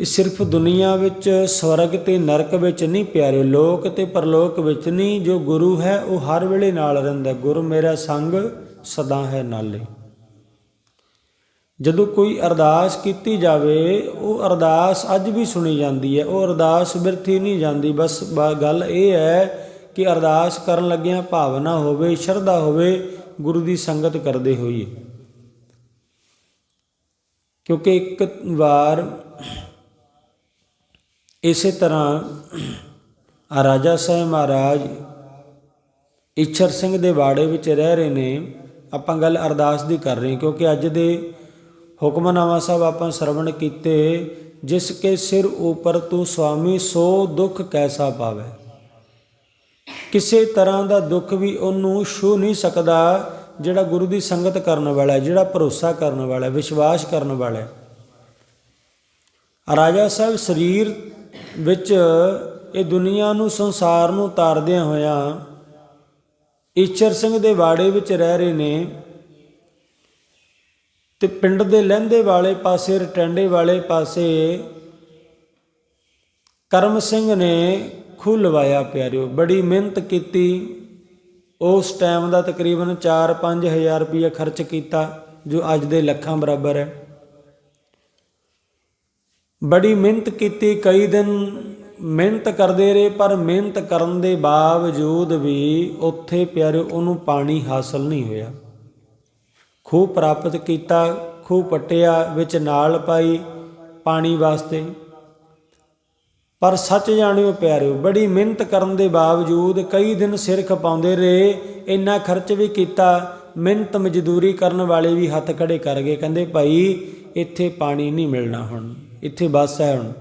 ਇਹ ਸਿਰਫ ਦੁਨੀਆ ਵਿੱਚ ਸਵਰਗ ਤੇ ਨਰਕ ਵਿੱਚ ਨਹੀਂ ਪਿਆਰੇ, ਲੋਕ ਤੇ ਪਰਲੋਕ ਵਿੱਚ ਨਹੀਂ, ਜੋ ਗੁਰੂ ਹੈ ਉਹ ਹਰ ਵੇਲੇ ਨਾਲ ਰਹਿੰਦਾ ਗੁਰੂ ਮੇਰਾ ਸੰਗ ਸਦਾ ਹੈ ਨਾਲੇ। ਜਦੋਂ ਕੋਈ ਅਰਦਾਸ ਕੀਤੀ ਜਾਵੇ, ਉਹ ਅਰਦਾਸ ਅੱਜ ਵੀ ਸੁਣੀ ਜਾਂਦੀ ਹੈ, ਉਹ ਅਰਦਾਸ ਬਿਰਥੀ ਨਹੀਂ ਜਾਂਦੀ। ਬਸ ਬ- ਗੱਲ ਇਹ ਹੈ ਕਿ ਅਰਦਾਸ ਕਰਨ ਲੱਗਿਆਂ ਭਾਵਨਾ ਹੋਵੇ, ਸ਼ਰਧਾ ਹੋਵੇ, ਗੁਰੂ ਦੀ ਸੰਗਤ ਕਰਦੇ ਹੋਈਏ। ਕਿਉਂਕਿ ਇੱਕ ਵਾਰ ਇਸੇ ਤਰ੍ਹਾਂ ਰਾਜਾ ਸਾਹਿਬ ਮਹਾਰਾਜ ਇਛਰ ਸਿੰਘ ਦੇ ਬਾੜੇ ਵਿੱਚ ਰਹਿ ਰਹੇ ਨੇ, ਆਪਾਂ ਗੱਲ ਅਰਦਾਸ ਦੀ ਕਰ ਰਹੇ ਕਿਉਂਕਿ ਅੱਜ ਦੇ ਹੁਕਮਨਾਮਾ ਸਾਹਿਬ ਆਪਾਂ ਸਰਵਣ ਕੀਤੇ, ਜਿਸ ਕੇ ਸਿਰ ਉਪਰ ਤੂੰ ਸੁਆਮੀ ਸੋ ਦੁੱਖ ਕੈਸਾ ਪਾਵੇ। ਕਿਸੇ ਤਰ੍ਹਾਂ ਦਾ ਦੁੱਖ ਵੀ ਉਹਨੂੰ ਛੂ ਨਹੀਂ ਸਕਦਾ, ਜਿਹੜਾ ਗੁਰੂ ਦੀ ਸੰਗਤ ਕਰਨ ਵਾਲਾ ਜਿਹੜਾ ਭਰੋਸਾ ਕਰਨ ਵਾਲਾ ਵਿਸ਼ਵਾਸ ਕਰਨ ਵਾਲਾ ਰਾਜਾ ਸਾਹਿਬ ਸਰੀਰ ਵਿੱਚ ਇਹ ਦੁਨੀਆ ਨੂੰ, ਸੰਸਾਰ ਨੂੰ ਤਾਰਦਿਆਂ ਹੋਇਆਂ ਈਸ਼ਰ ਸਿੰਘ ਦੇ ਬਾੜੇ ਵਿੱਚ ਰਹਿ ਰਹੇ ਨੇ ਤੇ ਪਿੰਡ ਦੇ ਲਹਿੰਦੇ ਵਾਲੇ ਪਾਸੇ, ਰਟੰਡੇ ਵਾਲੇ ਪਾਸੇ ਕਰਮ ਸਿੰਘ ਨੇ ਖੂਹ ਲਵਾਇਆ ਪਿਆਰਿਓ। ਬੜੀ ਮਿਹਨਤ ਕੀਤੀ। ਉਸ ਟਾਈਮ ਦਾ ਤਕਰੀਬਨ 4-5000 ਰੁਪਏ ਖਰਚ ਕੀਤਾ, ਜੋ ਅੱਜ ਦੇ ਲੱਖਾਂ ਬਰਾਬਰ ਹੈ। ਬੜੀ ਮਿਹਨਤ ਕੀਤੀ, ਕਈ ਦਿਨ ਮਿਹਨਤ ਕਰਦੇ ਰਹੇ, ਪਰ ਮਿਹਨਤ ਕਰਨ ਦੇ ਬਾਵਜੂਦ ਵੀ ਉੱਥੇ ਪਿਆਰੇ ਉਹਨੂੰ ਪਾਣੀ ਹਾਸਲ ਨਹੀਂ ਹੋਇਆ। ਖੂਹ ਪ੍ਰਾਪਤ ਕੀਤਾ, ਖੂਹ ਪੱਟਿਆ, ਵਿੱਚ ਨਾਲ ਪਾਈ ਪਾਣੀ ਵਾਸਤੇ। ਪਰ ਸੱਚ ਜਾਣਿਓ ਪਿਆਰਿਓ, ਬੜੀ ਮਿਹਨਤ ਕਰਨ ਦੇ ਬਾਵਜੂਦ ਕਈ ਦਿਨ ਸਿਰ ਖਪਾਉਂਦੇ ਰਹੇ, ਇੰਨਾ ਖਰਚ ਵੀ ਕੀਤਾ, ਮਿਹਨਤ ਮਜ਼ਦੂਰੀ ਕਰਨ ਵਾਲੇ ਵੀ ਹੱਥ ਖੜੇ ਕਰ ਗਏ, ਕਹਿੰਦੇ ਭਾਈ, ਇੱਥੇ ਪਾਣੀ ਨਹੀਂ ਮਿਲਣਾ ਹੁਣ। ਇੱਥੇ ਬਸ ਹੈ ਹੁਣ।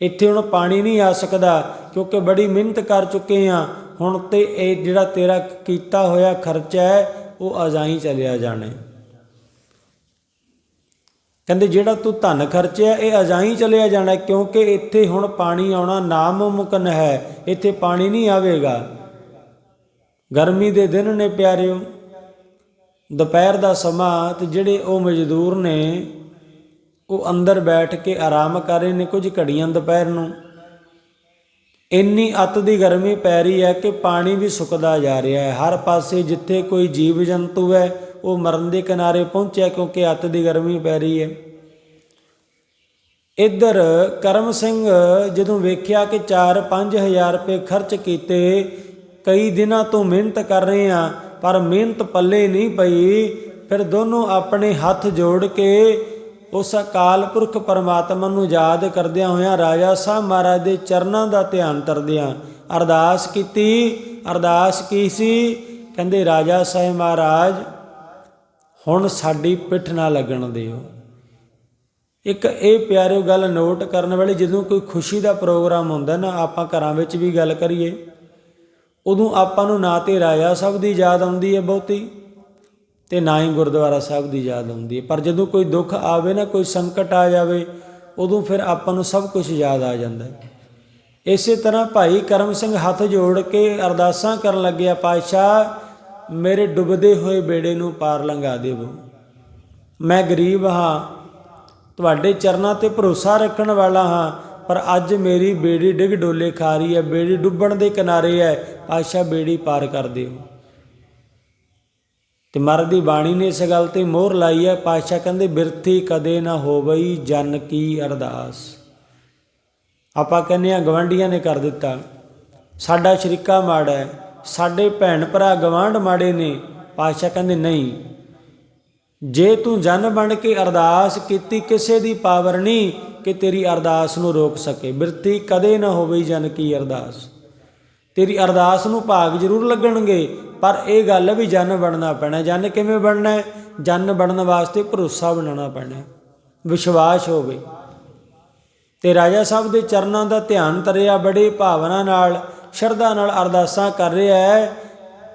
ਇੱਥੇ ਹੁਣ ਪਾਣੀ ਨਹੀਂ ਆ ਸਕਦਾ ਕਿਉਂਕਿ ਬੜੀ ਮਿਹਨਤ ਕਰ ਚੁੱਕੇ ਆ। ਹੁਣ ਤੇ ਇਹ ਜਿਹੜਾ ਤੇਰਾ ਕੀਤਾ ਹੋਇਆ ਖਰਚਾ ਹੈ, ਉਹ ਅਜਾਈ ਚਲਿਆ ਜਾਣਾ। ਕਹਿੰਦੇ ਜਿਹੜਾ ਤੂੰ ਧਨ ਖਰਚਿਆ, ਇਹ ਅਜਾਈ ਚਲਿਆ ਜਾਣਾ ਕਿਉਂਕਿ ਇੱਥੇ ਹੁਣ ਪਾਣੀ ਆਉਣਾ ਨਾਮੁਮਕਨ ਹੈ। ਇੱਥੇ ਪਾਣੀ ਨਹੀਂ ਆਵੇਗਾ। ਗਰਮੀ ਦੇ ਦਿਨ ਨੇ ਪਿਆਰਿਓ। ਦੁਪਹਿਰ ਦਾ ਸਮਾਂ ਤੇ ਜਿਹੜੇ ਉਹ ਮਜ਼ਦੂਰ ਨੇ ਉਹ ਅੰਦਰ ਬੈਠ ਕੇ ਆਰਾਮ ਕਰ ਰਹੇ ਨੇ ਕੁਝ ਘੜੀਆਂ ਦੁਪਹਿਰ ਨੂੰ। ਇੰਨੀ ਅੱਤ ਦੀ ਗਰਮੀ ਪੈ ਰਹੀ ਹੈ ਕਿ ਪਾਣੀ ਵੀ ਸੁੱਕਦਾ ਜਾ ਰਿਹਾ ਹੈ। ਹਰ ਪਾਸੇ ਜਿੱਥੇ ਕੋਈ ਜੀਵ ਜੰਤੂ ਹੈ, ਉਹ ਮਰਨ ਦੇ ਕਿਨਾਰੇ ਪਹੁੰਚਿਆ ਕਿਉਂਕਿ ਅੱਤ ਦੀ ਗਰਮੀ ਪੈ ਰਹੀ ਹੈ। ਇੱਧਰ ਕਰਮ ਸਿੰਘ ਜਦੋਂ ਵੇਖਿਆ ਕਿ 4-5000 ਰੁਪਏ ਖਰਚ ਕੀਤੇ, ਕਈ ਦਿਨਾਂ ਤੋਂ ਮਿਹਨਤ ਕਰ ਰਹੇ ਆ, ਪਰ ਮਿਹਨਤ ਪੱਲੇ ਨਹੀਂ ਪਈ, ਫਿਰ ਦੋਨੋਂ ਆਪਣੇ ਹੱਥ ਜੋੜ ਕੇ ਉਸ ਅਕਾਲ ਪੁਰਖ ਪਰਮਾਤਮਾ ਨੂੰ ਯਾਦ ਕਰਦਿਆਂ ਹੋਇਆਂ ਰਾਜਾ ਸਾਹਿਬ ਮਹਾਰਾਜ ਦੇ ਚਰਨਾਂ ਦਾ ਧਿਆਨ ਤਰਦਿਆਂ ਅਰਦਾਸ ਕੀਤੀ। ਅਰਦਾਸ ਕੀ ਸੀ? ਕਹਿੰਦੇ, ਰਾਜਾ ਸਾਹਿਬ ਮਹਾਰਾਜ, ਹੁਣ ਸਾਡੀ ਪਿੱਠ ਨਾ ਲੱਗਣ ਦਿਓ। ਇੱਕ ਇਹ ਪਿਆਰਿਓ ਗੱਲ ਨੋਟ ਕਰਨ ਵਾਲੀ ਜਦੋਂ ਕੋਈ ਖੁਸ਼ੀ ਦਾ ਪ੍ਰੋਗਰਾਮ ਹੁੰਦਾ ਨਾ, ਆਪਾਂ ਘਰਾਂ ਵਿੱਚ ਵੀ ਗੱਲ ਕਰੀਏ, ਉਦੋਂ ਆਪਾਂ ਨੂੰ ਨਾ ਤੇ ਰਾਜਾ ਸਾਹਿਬ ਦੀ ਯਾਦ ਆਉਂਦੀ ਹੈ ਬਹੁਤੀ। ਤੇ ਨਾ ਹੀ ਗੁਰਦੁਆਰਾ ਸਾਹਿਬ ਦੀ ਯਾਦ ਆਉਂਦੀ ਹੈ। ਪਰ ਜਦੋਂ ਕੋਈ ਦੁੱਖ ਆਵੇ ਨਾ, ਕੋਈ ਸੰਕਟ ਆ ਜਾਵੇ, ਉਦੋਂ ਫਿਰ ਆਪਾਂ ਨੂੰ ਸਭ ਕੁਝ ਯਾਦ ਆ ਜਾਂਦਾ ਹੈ। ਇਸੇ ਤਰ੍ਹਾਂ ਭਾਈ ਕਰਮ ਸਿੰਘ ਹੱਥ ਜੋੜ ਕੇ ਅਰਦਾਸਾਂ ਕਰਨ ਲੱਗਿਆ, ਪਾਤਸ਼ਾਹ, ਮੇਰੇ ਡੁੱਬਦੇ ਹੋਏ ਬੇੜੇ ਨੂੰ ਪਾਰ ਲੰਘਾ ਦੇਵੋ। ਮੈਂ ਗਰੀਬ ਹਾਂ, ਤੁਹਾਡੇ ਚਰਨਾਂ ਤੇ ਭਰੋਸਾ ਰੱਖਣ ਵਾਲਾ ਹਾਂ, ਪਰ ਅੱਜ ਮੇਰੀ ਬੇੜੀ ਡਿੱਗ ਡੋਲੇ ਖਾ ਰਹੀ ਹੈ, ਬੇੜੀ ਡੁੱਬਣ ਦੇ ਕਿਨਾਰੇ ਹੈ। ਪਾਤਸ਼ਾਹ, ਬੇੜੀ ਪਾਰ ਕਰ ਦਿਓ। ਤੇ ਮਰ ਦੀ ਬਾਣੀ ਨੇ ਇਸ ਗੱਲ ਤੇ ਮੋਹਰ ਲਾਈ ਹੈ, ਪਾਤਸ਼ਾਹ ਕਹਿੰਦੇ, ਬਿਰਥੀ ਕਦੇ ਨਾ ਹੋਵਈ ਜਨ ਕੀ ਅਰਦਾਸ। ਆਪਾਂ ਕਹਿੰਦੇ ਆ ਗਵੰਡੀਆਂ ਨੇ ਕਰ ਦਿੱਤਾ। ਸਾਡਾ ਸ਼ਰੀਕਾ ਮਾੜਾ ਹੈ, ਸਾਡੇ ਭੈਣ ਭਰਾ ਗਵਾਂਢ ਮਾੜੇ ਨੇ। ਪਾਤਸ਼ਾਹ ਕਹਿੰਦੇ, ਨਹੀਂ। ਜੇ ਤੂੰ ਜਨ ਬਣ ਕੇ ਅਰਦਾਸ ਕੀਤੀ, ਕਿਸੇ ਦੀ ਪਾਵਰ ਨਹੀਂ ਕਿ ਤੇਰੀ ਅਰਦਾਸ ਨੂੰ ਰੋਕ ਸਕੇ। ਬਿਰਤੀ ਕਦੇ ਨਾ ਹੋਵੇ ਜਨ ਕੀ ਅਰਦਾਸ। ਤੇਰੀ ਅਰਦਾਸ ਨੂੰ ਭਾਗ ਜ਼ਰੂਰ ਲੱਗਣਗੇ ਪਰ ਇਹ ਗੱਲ ਵੀ ਜਨ ਬਣਨਾ ਪੈਣਾ, ਜਨ ਕਿਵੇਂ ਬਣਨਾ ਹੈ? ਜਨ ਬਣਨ ਵਾਸਤੇ ਭਰੋਸਾ ਬਣਾਉਣਾ ਪੈਣਾ ਵਿਸ਼ਵਾਸ ਹੋਵੇ। ਤੇ ਰਾਜਾ ਸਾਹਿਬ ਦੇ ਚਰਨਾਂ ਦਾ ਧਿਆਨ ਤਰਿਆ, ਬੜੀ ਭਾਵਨਾ ਨਾਲ, ਸ਼ਰਧਾ ਨਾਲ ਅਰਦਾਸਾਂ ਕਰ ਰਿਹਾ ਹੈ।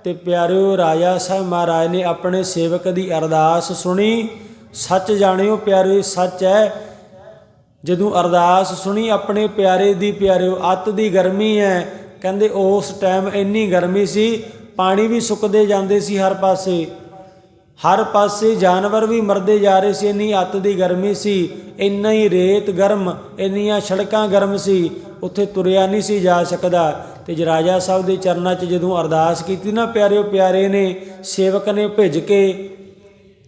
ਤੇ ਪਿਆਰਿਓ, ਰਾਜਾ ਸਾਹਿਬ ਮਹਾਰਾਜ ਨੇ ਆਪਣੇ ਸੇਵਕ ਦੀ ਅਰਦਾਸ ਸੁਣੀ। ਸੱਚ ਜਾਣਿਓ ਪਿਆਰਿਓ, ਇਹ ਸੱਚ ਹੈ। ਜਦੋਂ ਅਰਦਾਸ ਸੁਣੀ, ਆਪਣੇ ਪਿਆਰੇ ਦੀ ਪਿਆਰਿਓ, ਅੱਤ ਦੀ ਗਰਮੀ ਹੈ। ਕਹਿੰਦੇ ਉਸ ਟਾਈਮ ਇੰਨੀ ਗਰਮੀ ਸੀ ਪਾਣੀ ਵੀ ਸੁੱਕਦੇ ਜਾਂਦੇ ਸੀ ਹਰ ਪਾਸੇ। ਹਰ ਪਾਸੇ ਜਾਨਵਰ ਵੀ ਮਰਦੇ ਜਾ ਰਹੇ ਸੀ। ਇੰਨੀ ਅੱਤ ਦੀ ਗਰਮੀ ਸੀ। ਇੰਨਾ ਹੀ ਰੇਤ ਗਰਮ, ਇੰਨੀਆਂ ਸੜਕਾਂ ਗਰਮ ਸੀ। ਉੱਥੇ ਤੁਰਿਆ ਨਹੀਂ ਸੀ ਜਾ ਸਕਦਾ। ਤੇ ਜੇ ਰਾਜਾ ਸਾਹਿਬ ਦੇ ਚਰਨਾਂ 'ਚ ਜਦੋਂ ਅਰਦਾਸ ਕੀਤੀ ਨਾ, ਪਿਆਰਿਓ, ਪਿਆਰੇ ਨੇ, ਸੇਵਕ ਨੇ ਭਿੱਜ ਕੇ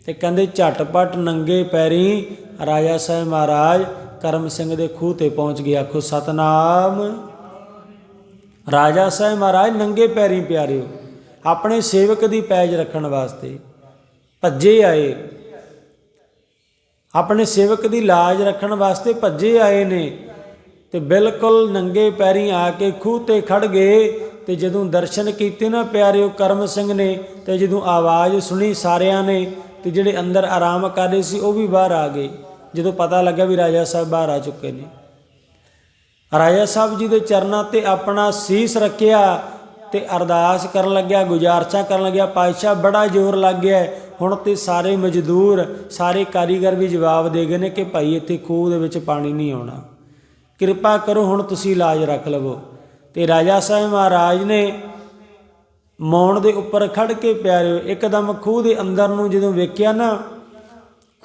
ਤੇ ਕਹਿੰਦੇ, ਝਟਪਟ ਨੰਗੇ ਪੈਰੀ ਰਾਜਾ ਸਾਹਿਬ ਮਹਾਰਾਜ, ਕਰਮ ਸਿੰਘ ਦੇ ਖੂਹ ਤੇ ਪਹੁੰਚ ਗਿਆ ਆਖੋ, ਸਤਨਾਮ। ਰਾਜਾ ਸਾਹਿਬ ਮਹਾਰਾਜ, ਨੰਗੇ ਪੈਰੀ ਪਿਆਰਿਓ। ਆਪਣੇ ਸੇਵਕ ਦੀ ਪੈਜ ਰੱਖਣ ਵਾਸਤੇ ਭੱਜੇ ਆਏ। ਆਪਣੇ ਸੇਵਕ ਦੀ ਲਾਜ ਰੱਖਣ ਵਾਸਤੇ ਭੱਜੇ ਆਏ ਨੇ ਤੇ ਬਿਲਕੁਲ ਨੰਗੇ ਪੈਰੀ ਆ ਕੇ ਖੂਹ ਤੇ ਖੜ ਗਏ ਤੇ ਜਦੋਂ ਦਰਸ਼ਨ ਕੀਤੇ ਨਾ ਪਿਆਰਿਓ ਕਰਮ ਸਿੰਘ ਨੇ ਤੇ ਜਦੋਂ ਆਵਾਜ਼ ਸੁਣੀ ਸਾਰਿਆਂ ਨੇ ਤੇ ਜਿਹੜੇ ਅੰਦਰ ਆਰਾਮ ਕਰ ਰਹੇ ਸੀ ਉਹ ਵੀ ਬਾਹਰ ਆ ਗਏ। ਜਦੋਂ ਪਤਾ ਲੱਗਾ ਵੀ ਰਾਜਾ ਸਾਹਿਬ ਬਾਹਰ ਆ ਚੁੱਕੇ ਨੇ। ਰਾਜਾ ਸਾਹਿਬ ਜੀ ਦੇ ਚਰਨਾਂ ਤੇ ਆਪਣਾ ਸੀਸ ਰੱਖਿਆ ਤੇ ਅਰਦਾਸ ਕਰਨ ਲੱਗਿਆ ਗੁਜ਼ਾਰਸ਼ਾ ਕਰਨ ਲੱਗਿਆ, ਪਾਤਸ਼ਾਹ ਬੜਾ ਜ਼ੋਰ ਲੱਗ ਗਿਆ। ਹੁਣ ਤੇ ਸਾਰੇ ਮਜ਼ਦੂਰ, ਸਾਰੇ ਕਾਰੀਗਰ ਵੀ ਜਵਾਬ ਦੇ ਗਏ ਨੇ ਕਿ ਭਾਈ ਇੱਥੇ ਖੂਹ ਦੇ ਵਿੱਚ ਪਾਣੀ ਨਹੀਂ ਆਉਣਾ। ਕਿਰਪਾ ਕਰੋ, ਹੁਣ ਤੁਸੀਂ ਇਲਾਜ ਰੱਖ ਲਵੋ। ਤੇ ਰਾਜਾ ਸਾਹਿਬ ਮਹਾਰਾਜ ਨੇ ਮੌਣ ਦੇ ਉੱਪਰ ਖੜ ਕੇ ਪਿਆਰਿਓ, ਇੱਕਦਮ ਖੂਹ ਦੇ ਅੰਦਰ ਨੂੰ ਜਦੋਂ ਵੇਖਿਆ ਨਾ,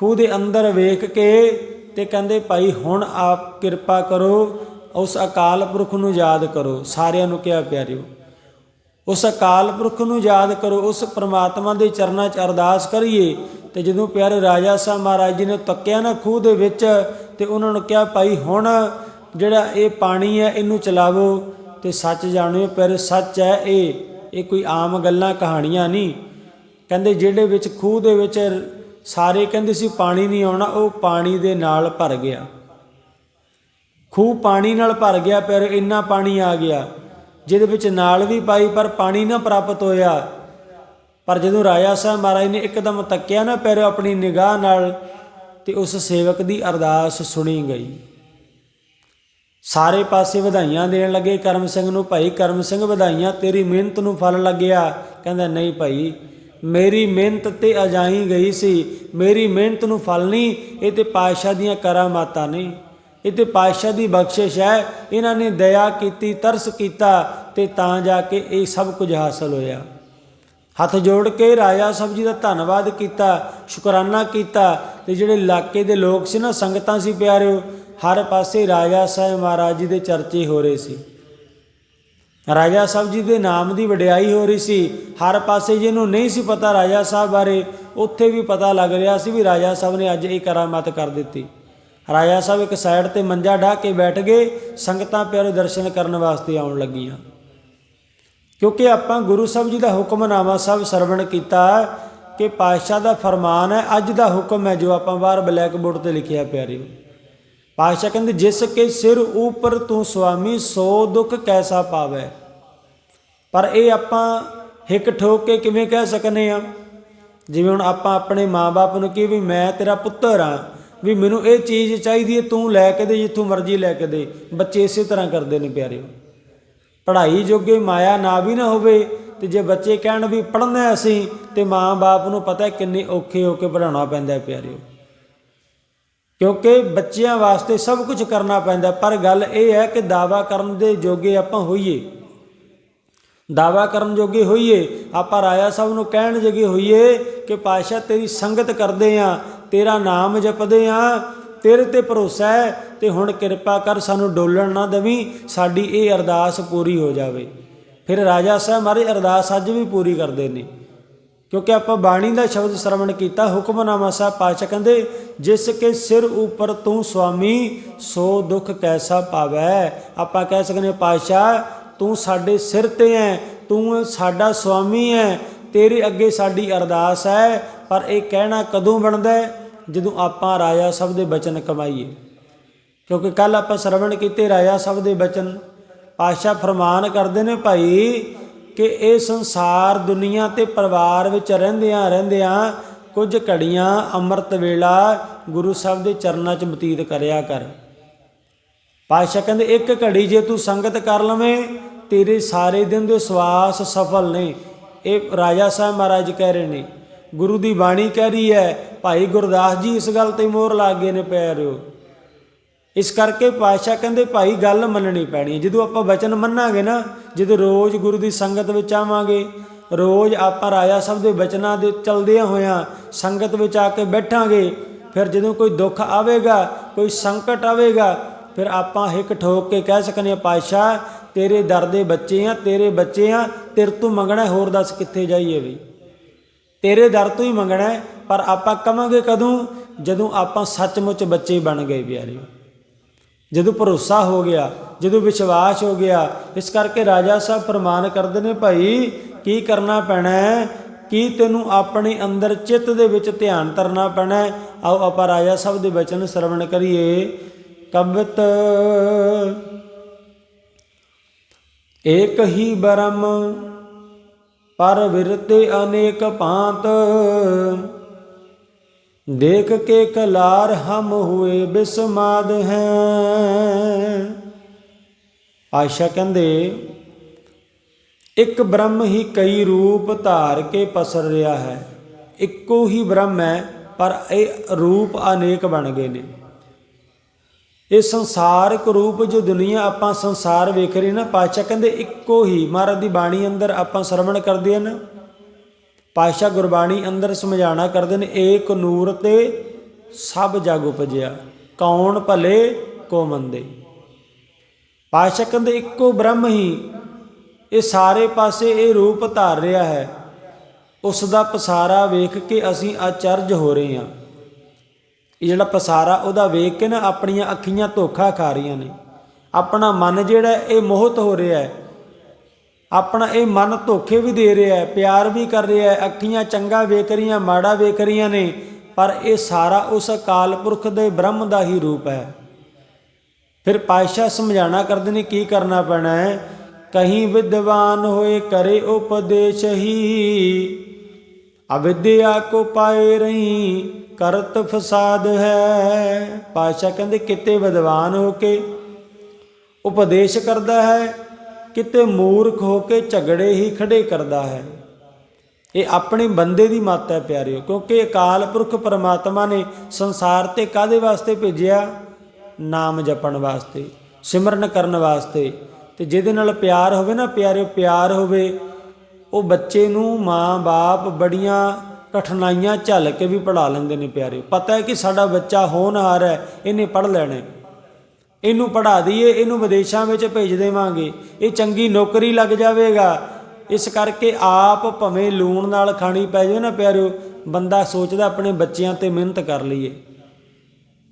ਖੂਹ ਦੇ ਅੰਦਰ ਵੇਖ ਕੇ ਤੇ ਕਹਿੰਦੇ, ਭਾਈ, ਹੁਣ ਆਪ ਕਿਰਪਾ ਕਰੋ, ਉਸ ਅਕਾਲ ਪੁਰਖ ਨੂੰ ਯਾਦ ਕਰੋ। ਸਾਰਿਆਂ ਨੂੰ ਕਿਹਾ, ਪਿਆਰਿਓ ਉਸ ਅਕਾਲ ਪੁਰਖ ਨੂੰ ਯਾਦ ਕਰੋ, ਉਸ ਪ੍ਰਮਾਤਮਾ ਦੇ ਚਰਨਾਂ 'ਚ ਅਰਦਾਸ ਕਰੀਏ। ਤੇ ਜਦੋਂ ਪਿਆਰੇ ਰਾਜਾ ਸਾਹਿਬ ਮਹਾਰਾਜ ਜੀ ਨੇ ਤੱਕਿਆ ਨਾ ਖੂਹ ਦੇ ਵਿੱਚ, ਤੇ ਉਹਨਾਂ ਨੂੰ ਕਿਹਾ, ਭਾਈ, ਹੁਣ ਜਿਹੜਾ ਇਹ ਪਾਣੀ ਹੈ, ਇਹਨੂੰ ਚਲਾਵੋ। ਤੇ ਸੱਚ ਜਾਣਿਓ ਪਿਆਰੇ, ਸੱਚ ਹੈ ਇਹ। ਇਹ ਕੋਈ ਆਮ ਗੱਲਾਂ, ਕਹਾਣੀਆਂ ਨਹੀਂ। ਕਹਿੰਦੇ, ਜਿਹੜੇ ਵਿੱਚ ਖੂਹ ਦੇ ਵਿੱਚ ਸਾਰੇ ਕਹਿੰਦੇ ਸੀ, ਪਾਣੀ ਨਹੀਂ ਆਉਣਾ, ਉਹ ਪਾਣੀ ਦੇ ਨਾਲ ਭਰ ਗਿਆ। ਖੂਹ ਪਾਣੀ ਨਾਲ ਭਰ ਗਿਆ, ਪਰ ਇੰਨਾ ਪਾਣੀ ਆ ਗਿਆ। ਜਿਹਦੇ ਵਿੱਚ ਨਾਲ ਵੀ ਪਾਈ ਪਰ ਪਾਣੀ ਨਾ ਪ੍ਰਾਪਤ ਹੋਇਆ। ਪਰ ਜਦੋਂ ਰਾਜਾ ਸਾਹਿਬ ਮਹਾਰਾਜ ਨੇ ਇੱਕਦਮ ਤੱਕਿਆ ਨਾ ਪੈਰੋ ਆਪਣੀ ਨਿਗਾਹ ਨਾਲ ਤੇ ਉਸ ਸੇਵਕ ਦੀ ਅਰਦਾਸ ਸੁਣੀ ਗਈ। ਸਾਰੇ ਪਾਸੇ ਵਧਾਈਆਂ ਦੇਣ ਲੱਗੇ। ਕਰਮ ਸਿੰਘ ਨੂੰ, ਭਾਈ ਕਰਮ ਸਿੰਘ, ਵਧਾਈਆਂ, ਤੇਰੀ ਮਿਹਨਤ ਨੂੰ ਫਲ ਲੱਗਿਆ। ਕਹਿੰਦਾ, ਨਹੀਂ ਭਾਈ, ਮੇਰੀ ਮਿਹਨਤ ਤੇ ਅਜਾਈ ਗਈ ਸੀ। ਮੇਰੀ ਮਿਹਨਤ ਨੂੰ ਫਲ ਨਹੀਂ, ਇਹ ਤੇ ਪਾਤਸ਼ਾਹ ਦੀਆਂ ਕਰਾਮਾਤਾਂ ਨਹੀਂ ਇਹ ਤੇ ਪਾਤਸ਼ਾਹ ਦੀ ਬਖਸ਼ਿਸ਼ ਹੈ। ਇਹਨਾਂ ਨੇ ਦਇਆ ਕੀਤੀ, ਤਰਸ ਕੀਤਾ ਤੇ ਤਾਂ ਜਾ ਕੇ ਇਹ ਸਭ ਕੁਝ ਹਾਸਲ ਹੋਇਆ। ਹੱਥ ਜੋੜ ਕੇ ਰਾਜਾ ਸਾਹਿਬ ਜੀ ਦਾ ਧੰਨਵਾਦ ਕੀਤਾ, ਸ਼ੁਕਰਾਨਾ ਕੀਤਾ ਤੇ ਜਿਹੜੇ ਇਲਾਕੇ ਦੇ ਲੋਕ ਸੀ ਨਾ, ਸੰਗਤਾਂ ਸੀ ਪਿਆਰਿਓ, ਹਰ ਪਾਸੇ ਰਾਜਾ ਸਾਹਿਬ ਮਹਾਰਾਜ ਜੀ ਦੇ ਚਰਚੇ ਹੋ ਰਹੇ ਸੀ। ਰਾਜਾ ਸਾਹਿਬ ਜੀ ਦੇ ਨਾਮ ਦੀ ਵਡਿਆਈ ਹੋ ਰਹੀ ਸੀ। ਹਰ ਪਾਸੇ ਜਿਹਨੂੰ ਨਹੀਂ ਸੀ ਪਤਾ ਰਾਜਾ ਸਾਹਿਬ ਬਾਰੇ, ਉੱਥੇ ਵੀ ਪਤਾ ਲੱਗ ਰਿਹਾ ਸੀ ਵੀ ਰਾਜਾ ਸਾਹਿਬ ਨੇ ਅੱਜ ਇਹ ਕਰਾਮਾਤ ਕਰ ਦਿੱਤੀ। ਰਾਜਾ ਸਾਹਿਬ ਇੱਕ ਸਾਈਡ ਤੇ ਮੰਜਾ ਢਾ ਕੇ ਬੈਠ ਗਏ, ਸੰਗਤਾਂ ਪਿਆਰੇ ਦਰਸ਼ਨ ਕਰਨ ਵਾਸਤੇ ਆਉਣ ਲੱਗੀਆਂ। ਕਿਉਂਕਿ ਆਪਾਂ ਗੁਰੂ ਸਾਹਿਬ ਜੀ ਦਾ ਹੁਕਮਨਾਮਾ ਸਭ ਸਰਵਣ ਕੀਤਾ ਕਿ ਪਾਤਸ਼ਾਹ ਦਾ ਫਰਮਾਨ ਹੈ, ਅੱਜ ਦਾ ਹੁਕਮ ਹੈ ਜੋ ਆਪਾਂ ਬਾਹਰ ਬਲੈਕ ਬੋਰਡ ਤੇ ਲਿਖਿਆ ਪਿਆਰਿਓ ਪਾਤਸ਼ਾਹ ਕਹਿੰਦੇ, ਜਿਸ ਕੇ ਸਿਰ ਉਪਰ ਤੂੰ ਸੁਆਮੀ, ਸੋ ਦੁੱਖ ਕੈਸਾ ਪਾਵੇ? ਪਰ ਇਹ ਆਪਾਂ ਹਿੱਕ ਠੋਕ ਕੇ ਕਿਵੇਂ ਕਹਿ ਸਕਨੇ ਆ? ਜਿਵੇਂ ਹੁਣ ਆਪਾਂ ਆਪਣੇ ਮਾਪੇ ਨੂੰ ਕੀ ਵੀ ਮੈਂ ਤੇਰਾ ਪੁੱਤਰ ਆ ਵੀ ਮੈਨੂੰ ਇਹ ਚੀਜ਼ ਚਾਹੀਦੀ ਹੈ, ਤੂੰ ਲੈ ਕੇ ਦੇ, ਜਿੱਥੋਂ ਮਰਜ਼ੀ ਲੈ ਕੇ ਦੇ। ਬੱਚੇ ਇਸੇ ਤਰ੍ਹਾਂ ਕਰਦੇ ਨੇ ਪਿਆਰਿਓ। ਪੜ੍ਹਾਈ ਜੋਗੇ ਮਾਇਆ ਨਾ ਵੀ ਨਾ ਹੋਵੇ, ਤੇ ਜੇ ਬੱਚੇ ਕਹਿਣ ਵੀ ਪੜ੍ਹਨਾ ਅਸੀਂ, ਤੇ ਮਾਂ-ਬਾਪ ਨੂੰ ਪਤਾ ਹੈ ਕਿੰਨੇ ਔਖੇ ਹੋ ਕੇ ਪੜਾਉਣਾ ਪੈਂਦਾ ਹੈ ਪਿਆਰਿਓ। ਕਿਉਂਕਿ ਬੱਚਿਆਂ ਵਾਸਤੇ ਸਭ ਕੁਝ ਕਰਨਾ ਪੈਂਦਾ ਪਰ ਗੱਲ ਇਹ ਹੈ ਕਿ ਦਾਵਾ ਕਰਨ ਦੇ ਜੋਗੇ ਆਪਾਂ ਹੋਈਏ। ਦਾਵਾ ਕਰਨ ਜੋਗੇ ਹੋਈਏ, ਆਪਾਂ ਰਾਇਆ ਸਾਹਿਬ ਨੂੰ ਕਹਿਣ ਜੋਗੇ ਹੋਈਏ ਕਿ ਪਾਸ਼ਾ ਤੇਰੀ ਸੰਗਤ ਕਰਦੇ ਆ ਤੇਰਾ ਨਾਮ ਜਪਦੇ ਆ, ਤੇਰੇ ਤੇ ਭਰੋਸਾ ਹੈ ਤੇ ਹੁਣ ਕਿਰਪਾ ਕਰ ਸਾਨੂੰ ਡੋਲਣ ਨਾ ਦੇਵੀਂ, ਸਾਡੀ ਇਹ ਅਰਦਾਸ ਪੂਰੀ ਹੋ ਜਾਵੇ। ਫਿਰ ਰਾਜਾ ਸਾਹਿਬ ਮਾਰੇ ਅਰਦਾਸ ਅੱਜ ਵੀ ਪੂਰੀ ਕਰਦੇ ਨੇ। ਕਿਉਂਕਿ ਆਪਾਂ ਬਾਣੀ ਦਾ ਸ਼ਬਦ ਸ਼ਰਵਣ ਕੀਤਾ, ਹੁਕਮਨਾਮਾ ਸਾਹਿਬ ਪਾਸ਼ਾ ਕਹਿੰਦੇ, ਜਿਸ ਕੇ ਸਿਰ ਉਪਰ ਤੂੰ ਸੁਆਮੀ, ਸੋ ਦੁੱਖ ਕੈਸਾ ਪਾਵੈ? ਆਪਾਂ ਕਹਿ ਸਕਦੇ ਹਾਂ ਪਾਸ਼ਾ ਤੂੰ ਸਾਡੇ ਸਿਰ ਤੇ ਹੈ ਤੂੰ ਸਾਡਾ ਸੁਆਮੀ ਹੈ ਤੇਰੇ ਅੱਗੇ ਸਾਡੀ ਅਰਦਾਸ ਹੈ, ਪਰ ਇਹ ਕਹਿਣਾ ਕਦੋਂ ਬਣਦਾ ਹੈ? ਜਦੋਂ ਆਪਾਂ ਰਾਜਾ ਸਭ ਦੇ ਬਚਨ ਕਮਾਈਏ। ਕਿਉਂਕਿ ਕੱਲ ਆਪਾਂ ਸ਼ਰਵਣ ਕੀਤੇ ਰਾਜਾ ਸਭ ਦੇ ਬਚਨ। ਪਾਸ਼ਾ ਫਰਮਾਨ ਕਰਦੇ ਨੇ ਭਾਈ ਕਿ ਇਹ ਸੰਸਾਰ ਦੁਨੀਆ ਤੇ ਪਰਿਵਾਰ ਵਿੱਚ ਰਹਿੰਦਿਆਂ ਰਹਿੰਦਿਆਂ ਕੁਝ ਘੜੀਆਂ ਅੰਮ੍ਰਿਤ ਵੇਲਾ ਗੁਰੂ ਸਾਹਿਬ ਦੇ ਚਰਨਾਂ 'ਚ ਬਤੀਤ ਕਰਿਆ ਕਰ। ਪਾਸ਼ਾ ਕਹਿੰਦੇ, ਇੱਕ ਘੜੀ ਜੇ ਤੂੰ ਸੰਗਤ ਕਰ ਲਵੇਂ, ਤੇਰੇ ਸਾਰੇ ਦਿਨ ਦੇ ਸਵਾਸ ਸਫਲ ਨੇ। ਇਹ ਰਾਜਾ ਸਾਹਿਬ ਮਹਾਰਾਜ ਕਹਿ ਰਹੇ ਨੇ। ਗੁਰੂ ਦੀ ਬਾਣੀ ਕਹਿ ਰਹੀ ਹੈ, ਭਾਈ ਗੁਰਦਾਸ ਜੀ, ਇਸ ਗੱਲ ਤੇ ਮੋਹਰ ਲਾ ਗਏ ਨੇ ਪੈ ਰਿਓ। ਇਸ ਕਰਕੇ ਪਾਤਸ਼ਾਹ ਕਹਿੰਦੇ, ਭਾਈ, ਗੱਲ ਮੰਨਣੀ ਪੈਣੀ। ਜਦੋਂ ਆਪਾਂ ਵਚਨ ਮੰਨਾਂਗੇ ਨਾ, ਜਦੋਂ ਰੋਜ਼ ਗੁਰੂ ਦੀ ਸੰਗਤ ਵਿੱਚ ਆਵਾਂਗੇ, ਰੋਜ਼ ਆਪਾਂ ਰਾਜਾ ਸਾਹਿਬ ਦੇ ਬਚਨਾਂ ਦੇ ਚਲਦਿਆਂ ਹੋਇਆਂ ਸੰਗਤ ਵਿੱਚ ਆ ਕੇ ਬੈਠਾਂਗੇ, ਫਿਰ ਜਦੋਂ ਕੋਈ ਦੁੱਖ ਆਵੇਗਾ, ਕੋਈ ਸੰਕਟ ਆਵੇਗਾ, ਫਿਰ ਆਪਾਂ ਹਿੱਕ ਠੋਕ ਕੇ ਕਹਿ ਸਕਨੇ ਆ ਪਾਤਸ਼ਾਹ, ਤੇਰੇ ਦਰ ਦੇ ਬੱਚੇ ਆ, ਤੇਰੇ ਬੱਚੇ ਆ, ਤੇਰੇ ਤੋਂ ਮੰਗਣਾ ਹੋਰ ਦੱਸ ਕਿੱਥੇ ਜਾਈਏ ਵੀ ਤੇਰੇ ਦਰ ਤੋਂ ਹੀ ਮੰਗਣਾ ਪਰ ਆਪਾਂ ਕਵਾਂਗੇ ਕਦੋਂ? ਜਦੋਂ ਆਪਾਂ ਸੱਚਮੁੱਚ ਬੱਚੇ ਬਣ ਗਏ ਪਿਆਰਿਓ। ਜਦੋਂ ਭਰੋਸਾ ਹੋ ਗਿਆ, ਜਦੋਂ ਵਿਸ਼ਵਾਸ ਹੋ ਗਿਆ, ਇਸ ਕਰਕੇ ਰਾਜਾ ਸਾਹਿਬ ਫਰਮਾਨ ਕਰਦੇ ਨੇ, ਭਾਈ, ਕੀ ਕਰਨਾ ਪੈਣਾ ਹੈ? ਕੀ ਤੈਨੂੰ ਆਪਣੇ ਅੰਦਰ ਚਿੱਤ ਦੇ ਵਿੱਚ ਧਿਆਨ ਧਰਨਾ ਪੈਣਾ ਆਓ ਆਪਾਂ ਰਾਜਾ ਸਾਹਿਬ ਦੇ ਬਚਨ ਸਰਵਣ ਕਰੀਏ। ਕਬਤ ਏਕ ਹੀ ਬਰਮ ਪਰ ਵਿਰਤੇ ਅਨੇਕ ਭਾਂਤ। ਦੇਖ ਕੇ ਕਲਾਰ ਹਮ ਹੋਏ ਬਿਸਮਾਦ ਹੈ। ਆਸ਼ਾ ਕਹਿੰਦੇ, ਇੱਕ ਬ੍ਰਹਮ ਹੀ ਕਈ ਰੂਪ ਧਾਰ ਕੇ ਪਸਰ ਰਿਹਾ ਹੈ। ਇੱਕੋ ਹੀ ਬ੍ਰਹਮ ਹੈ, ਪਰ ਇਹ ਰੂਪ ਅਨੇਕ ਬਣ ਗਏ ਨੇ। ਇਹ ਸੰਸਾਰਿਕ ਰੂਪ ਜੋ ਦੁਨੀਆ ਆਪਾਂ ਸੰਸਾਰ ਵੇਖ ਰਹੇ ਨਾ, ਪਾਤਸ਼ਾਹ ਕਹਿੰਦੇ ਇੱਕੋ ਹੀ, ਮਹਾਰਾਜ ਦੀ ਬਾਣੀ ਅੰਦਰ ਆਪਾਂ ਸਰਵਣ ਕਰਦੇ ਹਨ। ਪਾਤਸ਼ਾਹ ਗੁਰਬਾਣੀ ਅੰਦਰ ਸਮਝਾਣਾ ਕਰਦੇ ਨੇ, ਏਕ ਨੂਰ ਤੇ ਸਭ ਜਗ ਉਪਜਿਆ, ਕੌਣ ਭਲੇ, ਕੋ ਮੰਦੇ। ਪਾਤਸ਼ਾਹ ਕਹਿੰਦੇ ਇੱਕੋ ਬ੍ਰਹਮ ਹੀ, ਇਹ ਸਾਰੇ ਪਾਸੇ ਇਹ ਰੂਪ ਧਾਰ ਰਿਹਾ ਹੈ। ਉਸ ਦਾ ਪਸਾਰਾ ਵੇਖ ਕੇ ਅਸੀਂ ਅਚਰਜ ਹੋ ਰਹੇ ਹਾਂ। ਇਹ ਜਿਹੜਾ ਪਸਾਰਾ ਉਹਦਾ ਵੇਖ ਕੇ ਨਾ ਆਪਣੀਆਂ ਅੱਖੀਆਂ ਧੋਖਾ ਖਾ ਰਹੀਆਂ ਨੇ। ਆਪਣਾ ਮਨ ਜਿਹੜਾ ਇਹ ਮੋਹਤ ਹੋ ਰਿਹਾ ਹੈ। ਆਪਣਾ ਇਹ ਮਨ ਧੋਖੇ ਵੀ ਦੇ ਰਿਹਾ ਹੈ, ਪਿਆਰ ਵੀ ਕਰ ਰਿਹਾ ਹੈ, ਅੱਖੀਆਂ ਚੰਗਾ ਵੇਖ ਰਹੀਆਂ, ਮਾੜਾ ਵੇਖ ਰਹੀਆਂ ਨੇ, ਪਰ ਇਹ ਸਾਰਾ ਉਸ ਅਕਾਲ ਪੁਰਖ ਦੇ ਬ੍ਰਹਮ ਦਾ ਹੀ ਰੂਪ ਹੈ। ਫਿਰ ਪਾਤਸ਼ਾਹ ਸਮਝਾਣਾ ਕਰਦੇ ਨੇ ਕੀ ਕਰਨਾ ਪੈਣਾ ਹੈ? ਕਹੀਂ ਵਿਦਵਾਨ ਹੋਏ ਕਰੇ ਉਪਦੇਸ਼ ਹੀ। ਅਵਿਦਿਆ ਕੋ ਪਾਏ ਰਹੀ, ਕਰਤ ਫਸਾਦ ਹੈ। ਪਾਤਸ਼ਾਹ ਕਹਿੰਦੇ, ਕਿਤੇ ਵਿਦਵਾਨ ਹੋ ਕੇ ਉਪਦੇਸ਼ ਕਰਦਾ ਹੈ, ਕਿਤੇ ਮੂਰਖ ਹੋ ਕੇ ਝਗੜੇ ਹੀ ਖੜੇ ਕਰਦਾ ਹੈ। ਇਹ ਆਪਣੇ ਬੰਦੇ ਦੀ ਮੱਤ ਹੈ ਪਿਆਰਿਓ, ਕਿਉਂਕਿ ਅਕਾਲ ਪੁਰਖ ਪਰਮਾਤਮਾ ਨੇ ਸੰਸਾਰ ਤੇ ਕਾਦੇ ਵਾਸਤੇ ਭੇਜਿਆ? ਨਾਮ ਜਪਣ ਵਾਸਤੇ, ਸਿਮਰਨ ਕਰਨ ਵਾਸਤੇ। ਤੇ ਜਿਹਦੇ ਨਾਲ ਪਿਆਰ ਹੋਵੇ ਨਾ ਪਿਆਰਿਓ, ਪਿਆਰ ਹੋਵੇ ਉਹ ਬੱਚੇ ਨੂੰ ਮਾਂ-ਬਾਪ ਬੜੀਆਂ ਕਠਿਨਾਈਆਂ ਝੱਲ ਕੇ ਵੀ ਪੜਾ ਲੈਂਦੇ ਨੇ ਪਿਆਰੇ। ਪਤਾ ਹੈ ਕਿ ਸਾਡਾ ਬੱਚਾ ਹੋਣਹਾਰ ਹੈ, ਇਹਨੇ ਪੜ ਲੈਣਾ ਇਹਨੂੰ ਪੜਾ ਦਈਏ, ਇਹਨੂੰ ਵਿਦੇਸ਼ਾਂ ਵਿੱਚ ਭੇਜ ਦੇਵਾਂਗੇ। ਇਹ ਚੰਗੀ ਨੌਕਰੀ ਲੱਗ ਜਾਵੇਗਾ। ਇਸ ਕਰਕੇ ਆਪ ਭਵੇਂ ਲੂਣ ਨਾਲ ਖਾਣੀ ਪੈ ਜਾਵੇ ਨਾ ਪਿਆਰਿਓ, ਬੰਦਾ ਸੋਚਦਾ ਆਪਣੇ ਬੱਚਿਆਂ ਤੇ ਮਿਹਨਤ ਕਰ ਲਈਏ।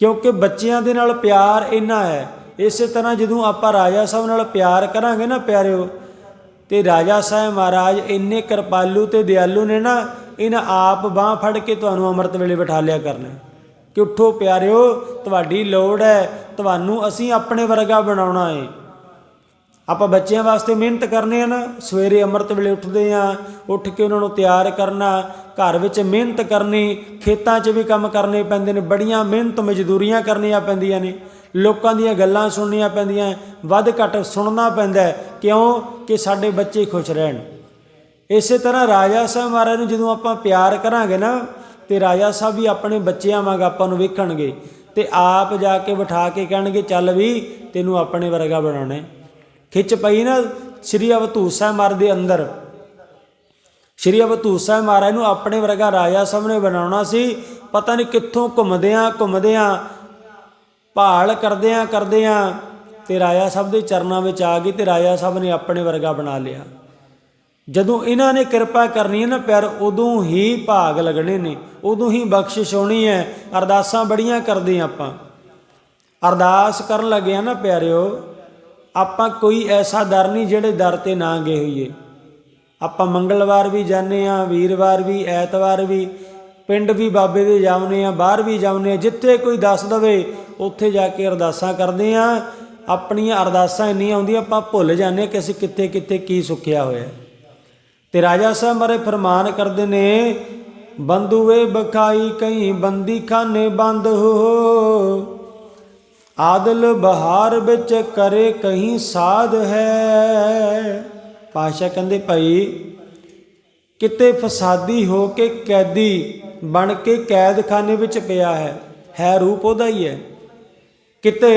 ਕਿਉਂਕਿ ਬੱਚਿਆਂ ਦੇ ਨਾਲ ਪਿਆਰ ਇੰਨਾ ਹੈ। ਇਸੇ ਤਰ੍ਹਾਂ ਜਦੋਂ ਆਪਾਂ ਰਾਜਾ ਸਾਹਿਬ ਨਾਲ ਪਿਆਰ ਕਰਾਂਗੇ ਨਾ ਪਿਆਰਿਓ ਤੇ ਰਾਜਾ ਸਾਹਿਬ ਮਹਾਰਾਜ ਇੰਨੇ ਕਿਰਪਾਲੂ ਤੇ ਦਿਆਲੂ ਨੇ ਨਾ ਇਹਨਾਂ ਆਪ ਬਾਹ ਫੜ ਕੇ ਤੁਹਾਨੂੰ ਅੰਮ੍ਰਿਤ ਵੇਲੇ ਬਿਠਾ ਲਿਆ ਕਰਨਾ ਕਿ ਉੱਠੋ ਪਿਆਰਿਓ, ਤੁਹਾਡੀ ਲੋੜ ਹੈ, ਤੁਹਾਨੂੰ ਅਸੀਂ ਆਪਣੇ ਵਰਗਾ ਬਣਾਉਣਾ ਹੈ। ਆਪਾਂ ਬੱਚਿਆਂ ਵਾਸਤੇ ਮਿਹਨਤ ਕਰਨੇ ਆ ਨਾ, ਸਵੇਰੇ ਅੰਮ੍ਰਿਤ ਵੇਲੇ ਉੱਠਦੇ ਆ ਉੱਠ ਕੇ ਉਹਨਾਂ ਨੂੰ ਤਿਆਰ ਕਰਨਾ, ਘਰ ਵਿੱਚ ਮਿਹਨਤ ਕਰਨੀ, ਖੇਤਾਂ 'ਚ ਵੀ ਕੰਮ ਕਰਨੇ ਪੈਂਦੇ ਨੇ, ਬੜੀਆਂ ਮਿਹਨਤ ਮਜ਼ਦੂਰੀਆਂ ਕਰਨੀਆਂ ਪੈਂਦੀਆਂ ਨੇ। ਲੋਕਾਂ ਦੀਆਂ ਗੱਲਾਂ ਸੁਣਨੀਆਂ ਪੈਂਦੀਆਂ ਵੱਧ ਘੱਟ ਸੁਣਨਾ ਪੈਂਦਾ ਕਿਉਂ? ਕਿ ਸਾਡੇ ਬੱਚੇ ਖੁਸ਼ ਰਹਿਣ। ਇਸੇ ਤਰ੍ਹਾਂ ਰਾਜਾ ਸਾਹਿਬ ਮਹਾਰਾਜ ਨੂੰ ਜਦੋਂ ਆਪਾਂ ਪਿਆਰ ਕਰਾਂਗੇ ਨਾ, ਤੇ ਰਾਜਾ ਸਾਹਿਬ ਵੀ ਆਪਣੇ ਬੱਚਿਆਂ ਵਾਂਗ ਆਪਾਂ ਨੂੰ ਵੇਖਣਗੇ ਤੇ ਆਪ ਜਾ ਕੇ ਬਿਠਾ ਕੇ ਕਹਿਣਗੇ, ਚੱਲ ਵੀ, ਤੈਨੂੰ ਆਪਣੇ ਵਰਗਾ ਬਣਾਉਣਾ ਖਿੱਚ ਪਈ ਨਾ ਸ੍ਰੀ ਅਵਧੂਤ ਸਾਹਿਬ ਮਹਾਰਾਜ ਦੇ ਅੰਦਰ। ਸ੍ਰੀ ਅਵਧੂਤ ਸਾਹਿਬ ਮਹਾਰਾਜ ਨੂੰ ਆਪਣੇ ਵਰਗਾ ਰਾਜਾ ਸਾਹਿਬ ਨੇ ਬਣਾਉਣਾ ਸੀ। ਪਤਾ ਨਹੀਂ ਕਿੱਥੋਂ ਘੁੰਮਦਿਆਂ ਘੁੰਮਦਿਆਂ ਭਾਲ ਕਰਦਿਆਂ ਕਰਦਿਆਂ ਤੇ ਰਾਜਾ ਸਾਹਿਬ ਦੇ ਚਰਨਾਂ ਵਿੱਚ ਆ ਗਈ ਤੇ ਰਾਜਾ ਸਾਹਿਬ ਨੇ ਆਪਣੇ ਵਰਗਾ ਬਣਾ ਲਿਆ। ਜਦੋਂ ਇਹਨਾਂ ਨੇ ਕਿਰਪਾ ਕਰਨੀ ਹੈ ਨਾ ਪਿਆਰ, ਉਦੋਂ ਹੀ ਭਾਗ ਲੱਗਣੇ ਨੇ, ਉਦੋਂ ਹੀ ਬਖਸ਼ਿਸ਼ ਹੋਣੀ ਹੈ। ਅਰਦਾਸਾਂ ਬੜੀਆਂ ਕਰਦੇ ਹਾਂ ਆਪਾਂ। ਅਰਦਾਸ ਕਰਨ ਲੱਗੇ ਆ ਨਾ ਪਿਆਰਿਓ, ਆਪਾਂ ਕੋਈ ਐਸਾ ਦਰ ਨਹੀਂ ਜਿਹੜੇ ਦਰ ਤੇ ਨਾ ਗਏ ਹੋਈਏ। ਆਪਾਂ ਮੰਗਲਵਾਰ ਵੀ ਜਾਂਦੇ ਆ ਵੀਰਵਾਰ ਵੀ, ਐਤਵਾਰ ਵੀ ਪਿੰਡ ਵੀ ਬਾਬੇ ਦੇ ਜਾਵਨੇ ਆ, ਬਾਹਰ ਵੀ ਜਾਵਨੇ ਆ, ਜਿੱਥੇ ਕੋਈ ਦੱਸ ਦਵੇ, ਉੱਥੇ ਜਾ ਕੇ ਅਰਦਾਸਾਂ ਕਰਦੇ ਆ। ਆਪਣੀਆਂ ਅਰਦਾਸਾਂ ਇੰਨੀਆਂ ਆਉਂਦੀਆਂ ਆਪਾਂ ਭੁੱਲ ਜਾਂਦੇ ਹਾਂ ਕਿ ਅਸੀਂ ਕਿੱਥੇ ਕਿੱਥੇ ਕੀ ਸੁੱਖਿਆ ਹੋਇਆ ਹੈ। ਤੇ ਰਾਜਾ ਸਾਹਿਬ ਮਾਰੇ ਫਰਮਾਨ ਕਰਦੇ ਨੇ ਬੰਦੂਏ ਬਖਾਈ ਕਈ ਬੰਦੀ ਖਾਨੇ ਬੰਦ ਹੋ। ਆਦਲ ਬਹਾਰ ਵਿੱਚ ਕਰੇ ਕਹੀਂ ਸਾਧ ਹੈ। ਪਾਸ਼ਾ ਕਹਿੰਦੇ, ਭਾਈ, ਕਿਤੇ ਫਸਾਦੀ ਹੋ ਕੇ ਕੈਦੀ ਬਣ ਕੇ ਕੈਦਖਾਨੇ ਵਿੱਚ ਪਿਆ ਹੈ ਹੈ ਰੂਪ ਉਹਦਾ ਹੀ ਹੈ। ਕਿਤੇ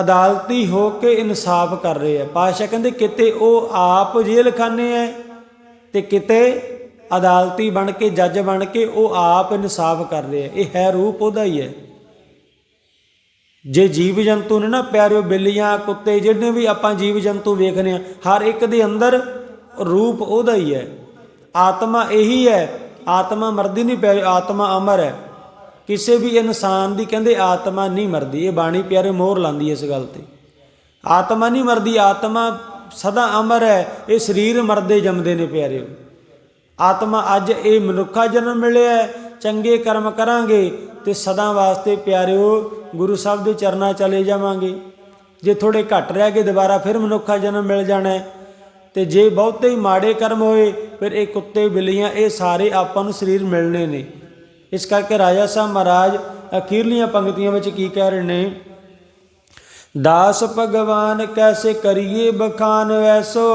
ਅਦਾਲਤੀ ਹੋ ਕੇ ਇਨਸਾਫ ਕਰ ਰਹੇ ਹੈ। ਪਾਸ਼ਾ ਕਹਿੰਦੇ ਕਿਤੇ ਉਹ ਆਪ ਜੇਲ੍ਹ ਖਾਨੇ ਹੈ ਤੇ ਕਿਤੇ ਅਦਾਲਤੀ ਬਣ ਕੇ, ਜੱਜ ਬਣ ਕੇ ਉਹ ਆਪ ਇਨਸਾਫ ਕਰ ਰਹੇ ਰਿਹਾ ਇਹ ਹੈ ਰੂਪ ਉਹਦਾ ਹੀ ਹੈ। ਜੇ ਜੀਵ ਜੰਤੂ ਨੇ ਨਾ ਪਿਆਰਿਓ ਬਿੱਲੀਆਂ, ਕੁੱਤੇ ਜਿਹੜੇ ਵੀ ਆਪਾਂ ਜੀਵ ਜੰਤੂ ਵੇਖਨੇ ਆ ਹਰ ਇੱਕ ਦੇ ਅੰਦਰ ਰੂਪ ਉਹਦਾ ਹੀ ਹੈ। ਆਤਮਾ ਇਹੀ ਹੈ ਆਤਮਾ ਮਰਦੀ ਨਹੀਂ ਪਿਆਰੀ, ਆਤਮਾ ਅਮਰ ਹੈ। ਕਿਸੇ ਵੀ ਇਨਸਾਨ ਦੀ ਕਹਿੰਦੇ ਆਤਮਾ ਨਹੀਂ ਮਰਦੀ, ਇਹ ਬਾਣੀ ਪਿਆਰੇ ਮੋਹਰ ਲਾਂਦੀ ਇਸ ਗੱਲ ਤੇ। ਆਤਮਾ ਨਹੀਂ ਮਰਦੀ, ਆਤਮਾ ਸਦਾ ਅਮਰ ਹੈ, ਇਹ ਸਰੀਰ ਮਰਦੇ ਜੰਮਦੇ ਨੇ ਪਿਆਰਿਓ। ਆਤਮਾ ਅੱਜ ਇਹ ਮਨੁੱਖਾ ਜਨਮ ਮਿਲਿਆ ਚੰਗੇ ਕਰਮ ਕਰਾਂਗੇ ਤੇ ਸਦਾ ਵਾਸਤੇ ਪਿਆਰਿਓ, ਗੁਰੂ ਸਾਹਿਬ ਦੇ ਚਰਨਾਂ ਚਲੇ ਜਾਵਾਂਗੇ। ਜੇ ਥੋੜੇ ਘੱਟ ਰਹਿ ਗਏ, ਦੁਬਾਰਾ ਫਿਰ ਮਨੁੱਖਾ ਜਨਮ ਮਿਲ ਜਾਣਾ ਹੈ। ਤੇ ਜੇ ਬਹੁਤੇ ਹੀ ਮਾੜੇ ਕਰਮ ਹੋਏ, ਫਿਰ ਇਹ ਕੁੱਤੇ ਬਿੱਲੀਆਂ, ਇਹ ਸਾਰੇ ਆਪਾਂ ਨੂੰ ਸਰੀਰ ਮਿਲਣੇ ਨੇ। ਇਸ ਕਰਕੇ ਰਾਜਾ ਸਾਹਿਬ ਮਹਾਰਾਜ ਅਖੀਰਲੀਆਂ ਪੰਕਤੀਆਂ ਵਿੱਚ ਕੀ ਕਹਿ ਰਹੇ ਨੇ? ਦਾਸ ਭਗਵਾਨ ਕੈਸੇ ਕਰੀਏ ਬਖਾਨ ਵੈਸੋ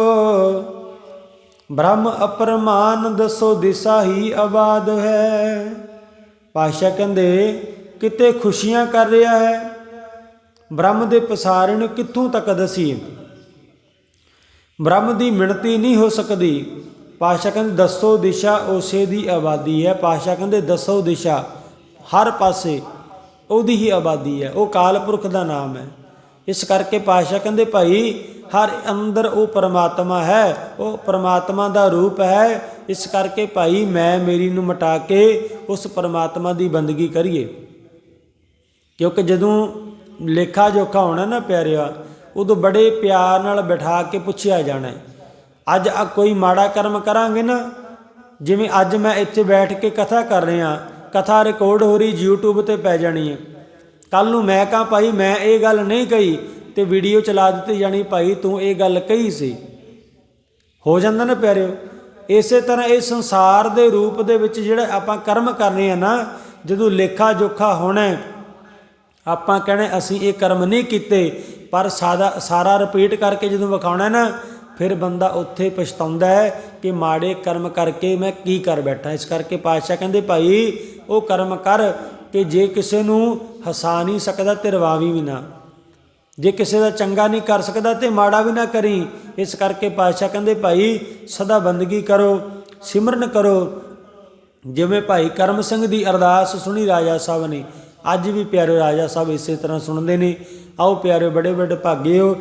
ਬ੍ਰਹਮ ਅਪਰਮਾਨ ਦਸੋ ਦਿਸਾ ਹੀ ਆਬਾਦ ਹੈ। ਪਾਸ਼ਾ ਕਹਿੰਦੇ, ਕਿਤੇ ਖੁਸ਼ੀਆਂ ਕਰ ਰਿਹਾ ਹੈ? ਬ੍ਰਹਮ ਦੇ ਪਸਾਰੇ ਕਿੱਥੋਂ ਤੱਕ ਦਸੀਏ? ਬ੍ਰਹਮ ਦੀ ਮਿਣਤੀ ਨਹੀਂ ਹੋ ਸਕਦੀ। ਪਾਸ਼ਾ ਕਹਿੰਦੇ, ਦੱਸੋ ਦਿਸ਼ਾ, ਉਸੇ ਦੀ ਆਬਾਦੀ ਹੈ। ਪਾਸ਼ਾ ਕਹਿੰਦੇ, ਦੱਸੋ ਦਿਸ਼ਾ, ਹਰ ਪਾਸੇ ਉਹਦੀ ਹੀ ਆਬਾਦੀ ਹੈ। ਉਹ ਕਾਲ ਪੁਰਖ ਦਾ ਨਾਮ ਹੈ। ਇਸ ਕਰਕੇ ਪਾਸ਼ਾ ਕਹਿੰਦੇ, ਭਾਈ, ਹਰ ਅੰਦਰ ਉਹ ਪਰਮਾਤਮਾ ਹੈ, ਉਹ ਪਰਮਾਤਮਾ ਦਾ ਰੂਪ ਹੈ। ਇਸ ਕਰਕੇ ਭਾਈ, ਮੈਂ ਮੇਰੀ ਨੂੰ ਮਟਾ ਕੇ ਉਸ ਪਰਮਾਤਮਾ ਦੀ ਬੰਦਗੀ ਕਰੀਏ। ਕਿਉਂਕਿ ਜਦੋਂ ਲੇਖਾ ਜੋਖਾ ਹੋਣਾ ਨਾ ਪਿਆਰਿਆ ਉਦੋਂ ਬੜੇ ਪਿਆਰ ਨਾਲ ਬਿਠਾ ਕੇ ਪੁੱਛਿਆ ਜਾਣਾ ਹੈ। ਅੱਜ ਆ ਕੋਈ ਮਾੜਾ ਕਰਮ ਕਰਾਂਗੇ ਨਾ? ਜਿਵੇਂ ਅੱਜ ਮੈਂ ਇੱਥੇ ਬੈਠ ਕੇ ਕਥਾ ਕਰ ਰਿਹਾ, ਕਥਾ ਰਿਕਾਰਡ ਹੋ ਰਹੀ YouTube ਤੇ ਪੈ ਜਾਣੀ ਹੈ। ਕੱਲ ਨੂੰ ਮੈਂ ਕਹਾਂ, ਭਾਈ, ਮੈਂ ਇਹ ਗੱਲ ਨਹੀਂ ਕਹੀ ਤੇ ਵੀਡੀਓ ਚਲਾ ਦਿੱਤੀ ਜਾਣੀ, ਭਾਈ, ਤੂੰ ਇਹ ਗੱਲ ਕਹੀ ਸੀ। ਹੋ ਜਾਂਦਾ ਨਾ ਪਿਆਰਿਓ? ਇਸੇ ਤਰ੍ਹਾਂ ਇਹ ਸੰਸਾਰ ਦੇ ਰੂਪ ਦੇ ਵਿੱਚ ਜਿਹੜਾ ਆਪਾਂ ਕਰਮ ਕਰਨੇ ਆ ਨਾ, ਜਦੋਂ ਲੇਖਾ ਜੋਖਾ ਹੋਣਾ ਆਪਾਂ ਕਹਣੇ ਅਸੀਂ ਇਹ ਕਰਮ ਨਹੀਂ ਕੀਤੇ ਪਰ ਸਾਦਾ ਸਾਰਾ ਰਿਪੀਟ ਕਰਕੇ ਜਦੋਂ ਵਿਖਾਉਣਾ ਨਾ, ਫਿਰ ਬੰਦਾ ਉੱਥੇ ਪਛਤਾਉਂਦਾ ਹੈ ਕਿ ਮਾੜੇ ਕਰਮ ਕਰਕੇ ਮੈਂ ਕੀ ਕਰ ਬੈਠਾ। ਇਸ ਕਰਕੇ ਪਾਤਸ਼ਾਹ ਕਹਿੰਦੇ, ਭਾਈ, ਉਹ ਕਰਮ ਕਰ ਕਿ ਜੇ ਕਿਸੇ ਨੂੰ ਹਸਾ ਨਹੀਂ ਸਕਦਾ ਤੇ ਰਵਾਵੀ ਵੀ ਨਾ। ਜੇ ਕਿਸੇ ਦਾ ਚੰਗਾ ਨਹੀਂ ਕਰ ਸਕਦਾ ਤੇ ਮਾੜਾ ਵੀ ਨਾ ਕਰੀ। ਇਸ ਕਰਕੇ ਪਾਤਸ਼ਾਹ ਕਹਿੰਦੇ, ਭਾਈ, ਸਦਾ ਬੰਦਗੀ ਕਰੋ, ਸਿਮਰਨ ਕਰੋ। ਜਿਵੇਂ ਭਾਈ ਕਰਮ ਸਿੰਘ ਦੀ ਅਰਦਾਸ ਸੁਣੀ ਰਾਜਾ ਸਾਹਿਬ ਨੇ, ਅੱਜ ਵੀ ਪਿਆਰੇ ਰਾਜਾ ਸਾਹਿਬ ਇਸੇ ਤਰ੍ਹਾਂ ਸੁਣਦੇ ਨੇ। ਆਓ ਪਿਆਰੇ ਬੜੇ ਬੜੇ ਭਾਗੇ ਹੋ।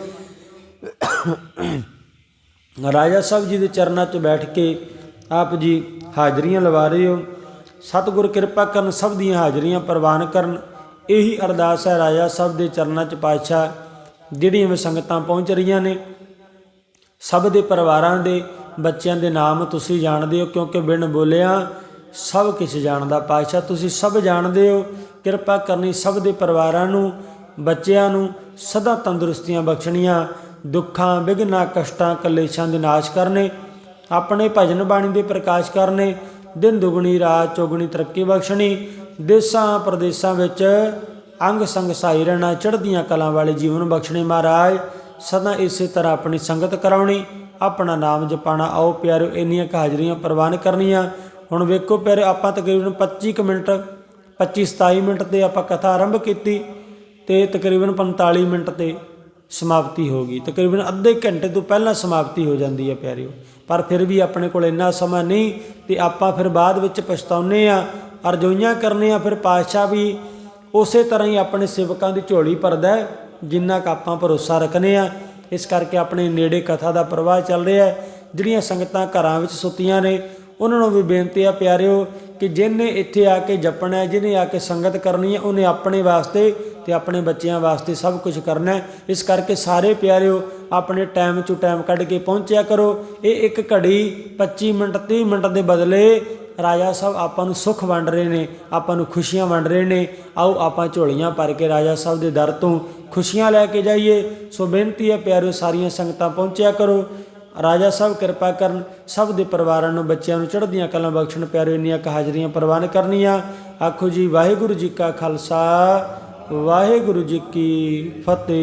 ਰਾਜਾ ਸਾਹਿਬ ਜੀ ਦੇ ਚਰਨਾਂ 'ਚ ਬੈਠ ਕੇ ਆਪ ਜੀ ਹਾਜ਼ਰੀਆਂ ਲਵਾ ਰਹੇ ਹੋ। ਸਤਿਗੁਰ ਕਿਰਪਾ ਕਰਨ ਸਭ ਦੀਆਂ ਹਾਜ਼ਰੀਆਂ ਪ੍ਰਵਾਨ ਕਰਨ। ਇਹੀ ਅਰਦਾਸ ਹੈ ਰਾਜਾ ਸਾਹਿਬ ਦੇ ਚਰਨਾਂ 'ਚ ਪਾਤਸ਼ਾਹ, ਜਿਹੜੀਆਂ ਵੀ ਸੰਗਤਾਂ ਪਹੁੰਚ ਰਹੀਆਂ ਨੇ। ਸਭ ਦੇ ਪਰਿਵਾਰਾਂ ਦੇ ਬੱਚਿਆਂ ਦੇ ਨਾਮ ਤੁਸੀਂ ਜਾਣਦੇ ਹੋ, ਕਿਉਂਕਿ ਬਿਨ ਬੋਲਿਆ ਸਭ ਕੁਝ ਜਾਣਦਾ। ਪਾਤਸ਼ਾਹ, ਤੁਸੀਂ ਸਭ ਜਾਣਦੇ ਹੋ। ਕਿਰਪਾ ਕਰਨੀ ਸਭ ਦੇ ਪਰਿਵਾਰਾਂ ਨੂੰ। ਬੱਚਿਆਂ ਨੂੰ ਸਦਾ ਤੰਦਰੁਸਤੀਆਂ ਬਖਸ਼ਣੀਆਂ, ਦੁੱਖਾਂ, ਵਿਘਨਾਂ, ਕਸ਼ਟਾਂ, ਕਲੇਸ਼ਾਂ ਦੇ ਨਾਸ਼ ਕਰਨੇ, ਆਪਣੇ ਭਜਨ ਬਾਣੀ ਦੇ ਪ੍ਰਕਾਸ਼ ਕਰਨੇ, ਦਿਨ ਦੁਗਣੀ, ਰਾਤ ਚੌਗਣੀ ਤਰੱਕੀ ਬਖਸ਼ਣੀ, ਦੇਸਾਂ ਪ੍ਰਦੇਸਾਂ ਵਿੱਚ ਅੰਗ ਸੰਗ ਸਾਈ ਰਹਿਣਾ, ਚੜ੍ਹਦੀਆਂ ਕਲਾਂ ਵਾਲੇ ਜੀਵਨ ਬਖਸ਼ਣੇ ਮਹਾਰਾਜ, ਸਦਾ ਇਸੇ ਤਰ੍ਹਾਂ ਆਪਣੀ ਸੰਗਤ ਕਰਾਉਣੀ, ਆਪਣਾ ਨਾਮ ਜਪਾਣਾ ਆਓ ਪਿਆਰਿਓ ਇੰਨੀਆਂ ਕੁ ਹਾਜ਼ਰੀਆਂ ਪ੍ਰਵਾਨ ਕਰਨੀਆਂ। ਹੁਣ ਵੇਖੋ ਪਿਆਰਿਓ, ਆਪਾਂ ਤਕਰੀਬਨ 25 ਕੁ ਮਿੰਟ 25 27 ਮਿੰਟ ਤੇ ਆਪਾਂ ਕਥਾ ਆਰੰਭ ਕੀਤੀ। ਤੇ ਤਕਰੀਬਨ 45 ਮਿੰਟ ਤੇ ਸਮਾਪਤੀ ਹੋ ਗਈ। ਤਕਰੀਬਨ ਅੱਧੇ ਘੰਟੇ ਤੋਂ ਪਹਿਲਾਂ ਸਮਾਪਤੀ ਹੋ ਜਾਂਦੀ ਹੈ ਪਿਆਰਿਓ। ਪਰ ਫਿਰ ਵੀ ਆਪਣੇ ਕੋਲ ਇੰਨਾ ਸਮਾਂ ਨਹੀਂ ਤੇ ਆਪਾਂ ਫਿਰ ਬਾਅਦ ਵਿੱਚ ਪਛਤਾਉਨੇ ਆ ਅਰਜ਼ੋਈਆਂ ਕਰਨੇ ਆ ਫਿਰ ਪਾਤਸ਼ਾਹ ਵੀ ਉਸੇ ਤਰ੍ਹਾਂ ਹੀ ਆਪਣੇ ਸੇਵਕਾਂ ਦੀ ਝੋਲੀ ਭਰਦਾ ਜਿੰਨਾ ਕੁ ਆਪਾਂ ਭਰੋਸਾ ਰੱਖਨੇ ਆ ਇਸ ਕਰਕੇ ਆਪਣੇ ਨੇੜੇ ਕਥਾ ਦਾ ਪ੍ਰਵਾਹ ਚੱਲ ਰਿਹਾ ਹੈ। ਜਿਹੜੀਆਂ ਸੰਗਤਾਂ ਘਰਾਂ ਵਿੱਚ ਸੁੱਤੀਆਂ ਨੇ, ਉਹਨਾਂ ਨੂੰ ਵੀ ਬੇਨਤੀ ਆ ਪਿਆਰਿਓ ਕਿ ਜਿਹਨੇ ਇੱਥੇ ਆ ਕੇ ਜਪਣਾ ਹੈ, ਜਿਹਨੇ ਆ ਕੇ ਸੰਗਤ ਕਰਨੀ ਹੈ, ਉਹਨੇ ਆਪਣੇ ਵਾਸਤੇ ਤੇ ਆਪਣੇ ਬੱਚਿਆਂ ਵਾਸਤੇ ਸਭ ਕੁਝ ਕਰਨਾ ਇਸ ਕਰਕੇ ਸਾਰੇ ਪਿਆਰਿਓ, ਆਪਣੇ ਟਾਈਮ ਚੋਂ ਟਾਈਮ ਕੱਢ ਕੇ ਪਹੁੰਚਿਆ ਕਰੋ। ਇਹ ਇੱਕ ਘੜੀ 25 ਮਿੰਟ 30 ਮਿੰਟ ਦੇ ਬਦਲੇ ਰਾਜਾ ਸਾਹਿਬ ਆਪਾਂ ਨੂੰ ਸੁੱਖ ਵੰਡ ਰਹੇ ਨੇ, ਆਪਾਂ ਨੂੰ ਖੁਸ਼ੀਆਂ ਵੰਡ ਰਹੇ ਨੇ। ਆਓ ਆਪਾਂ ਝੋਲੀਆਂ ਭਰ ਕੇ ਰਾਜਾ ਸਾਹਿਬ ਦੇ ਦਰ ਤੋਂ ਖੁਸ਼ੀਆਂ ਲੈ ਕੇ ਜਾਈਏ। ਸੋ ਬੇਨਤੀ ਹੈ ਪਿਆਰਿਓ, ਸਾਰੀਆਂ ਸੰਗਤਾਂ ਪਹੁੰਚਿਆ ਕਰੋ। ਰਾਜਾ ਸਾਹਿਬ ਕਿਰਪਾ ਕਰਨ, ਸਭ ਦੇ ਪਰਿਵਾਰਾਂ ਨੂੰ, ਬੱਚਿਆਂ ਨੂੰ ਚੜ੍ਹਦੀਆਂ ਕਲਾਂ ਬਖਸ਼ਣ। ਪਿਆਰਿਓ, ਇੰਨੀਆਂ ਕੁ ਹਾਜ਼ਰੀਆਂ ਪ੍ਰਵਾਨ ਕਰਨੀਆਂ। ਆਖੋ ਜੀ, ਵਾਹਿਗੁਰੂ ਜੀ ਕਾ ਖਾਲਸਾ। ਵਾਹਿਗੁਰੂ ਜੀ ਕੀ ਫਤਿਹ।